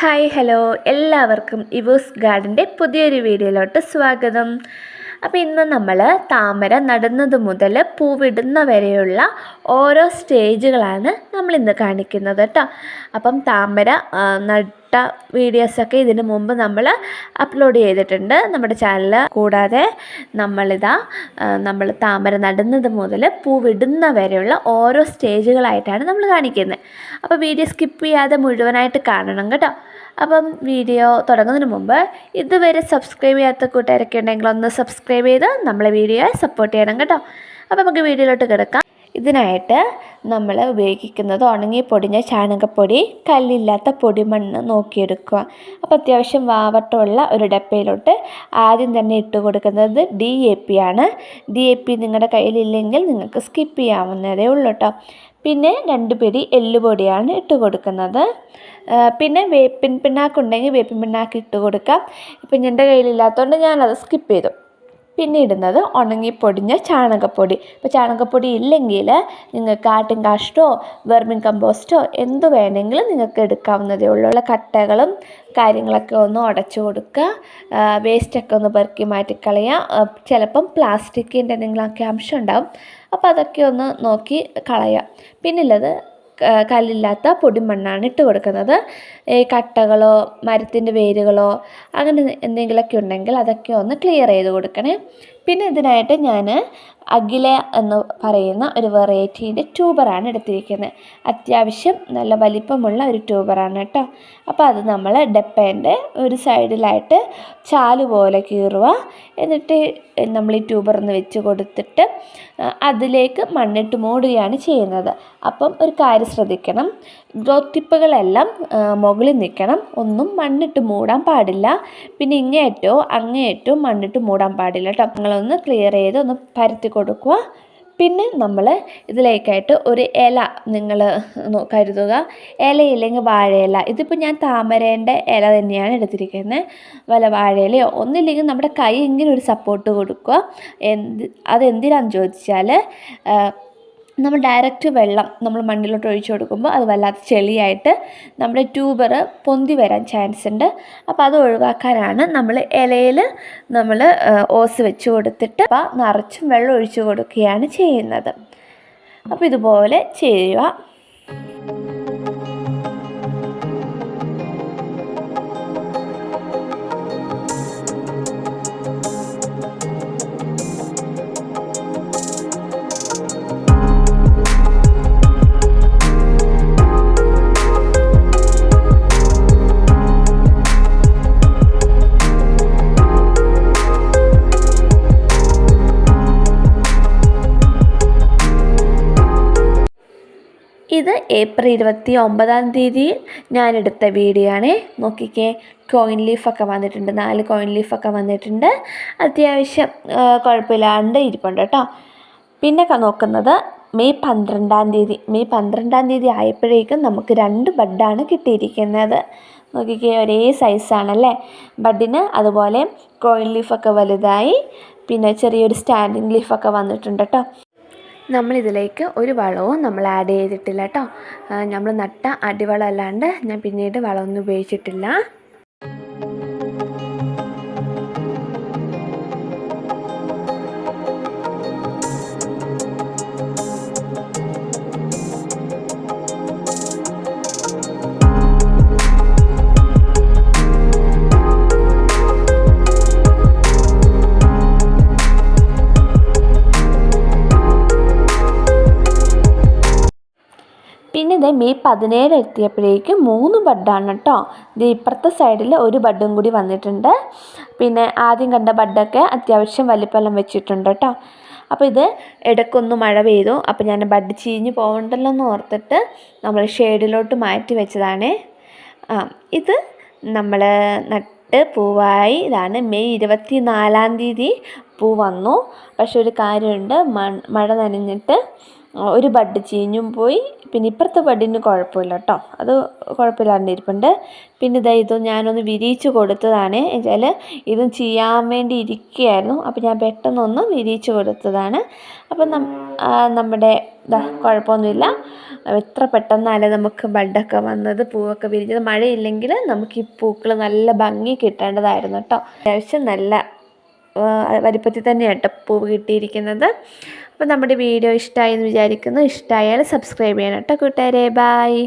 Hi hello. എല്ലാവർക്കും ഇവോസ് ഗാർഡന്റെ പുതിയൊരു വീഡിയോയിലോട്ട് സ്വാഗതം. അപ്പോൾ ഇന്ന് നമ്മൾ താമര നടുന്നത് മുതൽ പൂവിടുന്ന വരെയുള്ള ഓരോ സ്റ്റേജുകളാണ് നമ്മളിന്ന് കാണിക്കുന്നത് കേട്ടോ. അപ്പം താമര ആ, നട്ട വീഡിയോസൊക്കെ ഇതിന് മുമ്പ് നമ്മൾ അപ്ലോഡ് ചെയ്തിട്ടുണ്ട്. നമ്മുടെ ചാനൽ കൂടാതെ നമ്മളിതാ നമ്മൾ താമര നടുന്നത് മുതൽ പൂവിടുന്ന വരെയുള്ള ഓരോ സ്റ്റേജുകളായിട്ടാണ് നമ്മൾ കാണിക്കുന്നത്. അപ്പോൾ വീഡിയോ സ്കിപ്പ് ചെയ്യാതെ മുഴുവനായിട്ട് കാണണം കേട്ടോ. അപ്പം വീഡിയോ തുടങ്ങുന്നതിന് മുമ്പ് ഇതുവരെ സബ്സ്ക്രൈബ് ചെയ്യാത്ത കൂട്ടുകാരൊക്കെ ഉണ്ടെങ്കിൽ ഒന്ന് സബ്സ്ക്രൈബ് ചെയ്ത് നമ്മളെ വീഡിയോയെ സപ്പോർട്ട് ചെയ്യണം കേട്ടോ. അപ്പോൾ നമുക്ക് വീഡിയോയിലോട്ട് കിടക്കാം. ഇതിനായിട്ട് നമ്മൾ ഉപയോഗിക്കുന്നത് ഉണങ്ങി പൊടിഞ്ഞ ചാണകപ്പൊടി കല്ലില്ലാത്ത പൊടിമണ്ണ് നോക്കിയെടുക്കുക. അപ്പോൾ അത്യാവശ്യം വാവട്ടമുള്ള ഒരു ഡപ്പയിലോട്ട് ആദ്യം തന്നെ ഇട്ട് കൊടുക്കുന്നത് ഡി എ പി ആണ്. ഡി എ പി നിങ്ങളുടെ കയ്യിലില്ലെങ്കിൽ നിങ്ങൾക്ക് സ്കിപ്പ് ചെയ്യാവുന്നതേ ഉള്ളൂ കേട്ടോ പിന്നെ രണ്ട് പിടി എല്ലുപൊടിയാണ് ഇട്ട് കൊടുക്കുന്നത്. പിന്നെ വേപ്പിൻ പിണ്ണാക്കുണ്ടെങ്കിൽ വേപ്പിൻ പിണ്ണാക്ക് ഇട്ട് കൊടുക്കാം. ഇപ്പം എന്റെ കയ്യിലില്ലാത്തതുകൊണ്ട് ഞാനത് സ്കിപ്പ് ചെയ്തു. പിന്നെ ഇടുന്നത് ഉണങ്ങി പൊടിഞ്ഞ ചാണകപ്പൊടി. ഇപ്പോൾ ചാണകപ്പൊടി ഇല്ലെങ്കിൽ നിങ്ങൾക്ക് ആട്ടിൻ കാഷ്ടോ വെർമിൻ കമ്പോസ്റ്റോ എന്ത് വേണമെങ്കിലും നിങ്ങൾക്ക് എടുക്കാവുന്നതേ ഉള്ളൂ. കട്ടകളും കാര്യങ്ങളൊക്കെ ഒന്ന് ഉടച്ചു കൊടുക്കുക. വേസ്റ്റൊക്കെ ഒന്ന് പെറുക്കി മാറ്റിക്കളയുക. ചിലപ്പം പ്ലാസ്റ്റിക്കിന്റെ എന്തെങ്കിലുമൊക്കെ അംശം ഉണ്ടാകും അപ്പോൾ അതൊക്കെ ഒന്ന് നോക്കി കളയുക. പിന്നുള്ളത് കല്ലില്ലാത്ത പൊടിമണ്ണാണ് ഇട്ട് കൊടുക്കുന്നത്. ഈ കട്ടകളോ മരത്തിന്റെ വേരുകളോ അങ്ങനെ എന്തെങ്കിലുമൊക്കെ ഉണ്ടെങ്കിൽ അതൊക്കെ ഒന്ന് ക്ലിയർ ചെയ്ത് കൊടുക്കണേ. പിന്നെ ഇതിനായിട്ട് ഞാൻ അഖില എന്ന് പറയുന്ന ഒരു വെറൈറ്റീന്റെ ട്യൂബറാണ് എടുത്തിരിക്കുന്നത്. അത്യാവശ്യം നല്ല വലിപ്പമുള്ള ഒരു ട്യൂബറാണ് കേട്ടോ. അപ്പോൾ അത് നമ്മൾ ഡെപ്പേന്റെ ഒരു സൈഡിലായിട്ട് ചാൽ പോലെ കീറുക. എന്നിട്ട് നമ്മൾ ഈ ട്യൂബറിന്ന് വെച്ച് കൊടുത്തിട്ട് അതിലേക്ക് മണ്ണിട്ട് മൂടുകയാണ് ചെയ്യുന്നത്. അപ്പം ഒരു കാര്യം ശ്രദ്ധിക്കണം. ഗ്രോത്ത് ടിപ്പുകളെല്ലാം മുകളിൽ നിൽക്കണം. ഒന്നും മണ്ണിട്ട് മൂടാൻ പാടില്ല. പിന്നെ ഇങ്ങേറ്റോ അങ്ങേറ്റോ മണ്ണിട്ട് മൂടാൻ പാടില്ല കേട്ടോ. നിങ്ങളൊന്ന് ക്ലിയർ ചെയ്ത് ഒന്ന് പരത്തി കൊടുക്കുക. പിന്നെ നമ്മൾ ഇതിലേക്കായിട്ട് ഒരു ഇല നിങ്ങൾ കരുതുക. ഇലയില്ലെങ്കിൽ വാഴയില. ഇതിപ്പോൾ ഞാൻ താമരേന്റെ ഇല തന്നെയാണ് എടുത്തിരിക്കുന്നത്. വല്ല വാഴയിലയോ ഒന്നില്ലെങ്കിൽ നമ്മുടെ കൈ ഇങ്ങനെ ഒരു സപ്പോർട്ട് കൊടുക്കുക. എന്ത് അതെന്തിനാണെന്ന് ചോദിച്ചാൽ നമ്മൾ ഡയറക്റ്റ് വെള്ളം നമ്മൾ മണ്ണിലോട്ട് ഒഴിച്ചു കൊടുക്കുമ്പോൾ അത് വല്ലാത്ത ചെളിയായിട്ട് നമ്മുടെ ട്യൂബർ പൊന്തി വരാൻ ചാൻസ് ഉണ്ട്. അപ്പോൾ അത് ഒഴിവാക്കാനാണ് നമ്മൾ ഇലയിൽ നമ്മൾ ഓസ് വെച്ച് കൊടുത്തിട്ട് അപ്പോൾ നിറച്ചും വെള്ളം ഒഴിച്ചു കൊടുക്കുകയാണ് ചെയ്യുന്നത്. അപ്പോൾ ഇതുപോലെ ചെയ്യുക. ഇത് ഏപ്രിൽ ഇരുപത്തി ഒമ്പതാം തീയതിയിൽ ഞാനെടുത്ത വീഡിയോ ആണ് നോക്കിക്കേ കോയിൻ ലീഫൊക്കെ വന്നിട്ടുണ്ട്. നാല് കോയിൻ ലീഫൊക്കെ വന്നിട്ടുണ്ട്. അത്യാവശ്യം കുഴപ്പമില്ലാണ്ട് ഇരിപ്പുണ്ട് കേട്ടോ. പിന്നെ നോക്കുന്നത് മെയ് പന്ത്രണ്ടാം തീയതി. മെയ് പന്ത്രണ്ടാം തീയതി ആയപ്പോഴേക്കും നമുക്ക് രണ്ട് ബഡാണ് കിട്ടിയിരിക്കുന്നത്. നോക്കിക്കേ ഒരേ സൈസാണല്ലേ ബഡിന് അതുപോലെ കോയിൻ ലീഫൊക്കെ വലുതായി. പിന്നെ ചെറിയൊരു സ്റ്റാൻഡിങ് ലീഫൊക്കെ വന്നിട്ടുണ്ട് കേട്ടോ. നമ്മളിതിലേക്ക് ഒരു വളവും നമ്മൾ ആഡ് ചെയ്തിട്ടില്ല കേട്ടോ നമ്മൾ നട്ട അടിവളം അല്ലാണ്ട് ഞാൻ പിന്നീട് വളമൊന്നും ഉപയോഗിച്ചിട്ടില്ല. ഇത് മെയ് പതിനേഴ് എത്തിയപ്പോഴേക്കും മൂന്ന് ബഡാണ് കേട്ടോ ഇപ്പുറത്തെ സൈഡിൽ ഒരു ബഡും കൂടി വന്നിട്ടുണ്ട്. പിന്നെ ആദ്യം കണ്ട ബഡൊക്കെ അത്യാവശ്യം വലിപ്പെല്ലാം വെച്ചിട്ടുണ്ട് കേട്ടോ അപ്പോൾ ഇത് ഇടയ്ക്കൊന്ന് മഴ പെയ്തു. അപ്പോൾ ഞാൻ ബഡ് ചീഞ്ഞ് പോകണ്ടല്ലോ എന്ന് ഓർത്തിട്ട് നമ്മൾ ഷെയ്ഡിലോട്ട് മാറ്റി വെച്ചതാണേ. ആ ഇത് നമ്മൾ നട്ട് പൂവായി. ഇതാണ് മെയ് ഇരുപത്തി നാലാം തീയതി പൂ വന്നു. പക്ഷെ ഒരു കാര്യമുണ്ട് മഴ നനഞ്ഞിട്ട് ഒരു ബഡ് ചീഞ്ഞും പോയി. പിന്നെ ഇപ്പുറത്തെ ബഡിന് കുഴപ്പമില്ല കേട്ടോ അത് കുഴപ്പമില്ലാണ്ട് ഇരിപ്പുണ്ട് പിന്നെ ഇതാ ഇതും ഞാനൊന്ന് വിരിയിച്ച് കൊടുത്തതാണ്. എന്നുവെച്ചാൽ ഇതും ചെയ്യാൻ വേണ്ടി ഇരിക്കുകയായിരുന്നു. അപ്പോൾ ഞാൻ പെട്ടെന്നൊന്ന് വിരിയിച്ച് കൊടുത്തതാണ്. അപ്പം നമ്മുടെ ഇതാ കുഴപ്പമൊന്നുമില്ല. എത്ര പെട്ടെന്നാലേ നമുക്ക് ബഡൊക്കെ വന്നത് പൂവൊക്കെ വിരിഞ്ഞത്. മഴയില്ലെങ്കിൽ നമുക്ക് ഈ പൂക്കൾ നല്ല ഭംഗി കിട്ടേണ്ടതായിരുന്നു കേട്ടോ അത്യാവശ്യം നല്ല വലിപ്പത്തിൽ തന്നെയാണ് കേട്ടോ പൂവ് കിട്ടിയിരിക്കുന്നത്. അപ്പോൾ നമ്മുടെ വീഡിയോ ഇഷ്ടമായി എന്ന് വിചാരിക്കുന്നു. ഇഷ്ടമായാൽ സബ്സ്ക്രൈബ് ചെയ്യണം കേട്ടോ കൂട്ടുകാരെ. ബായ്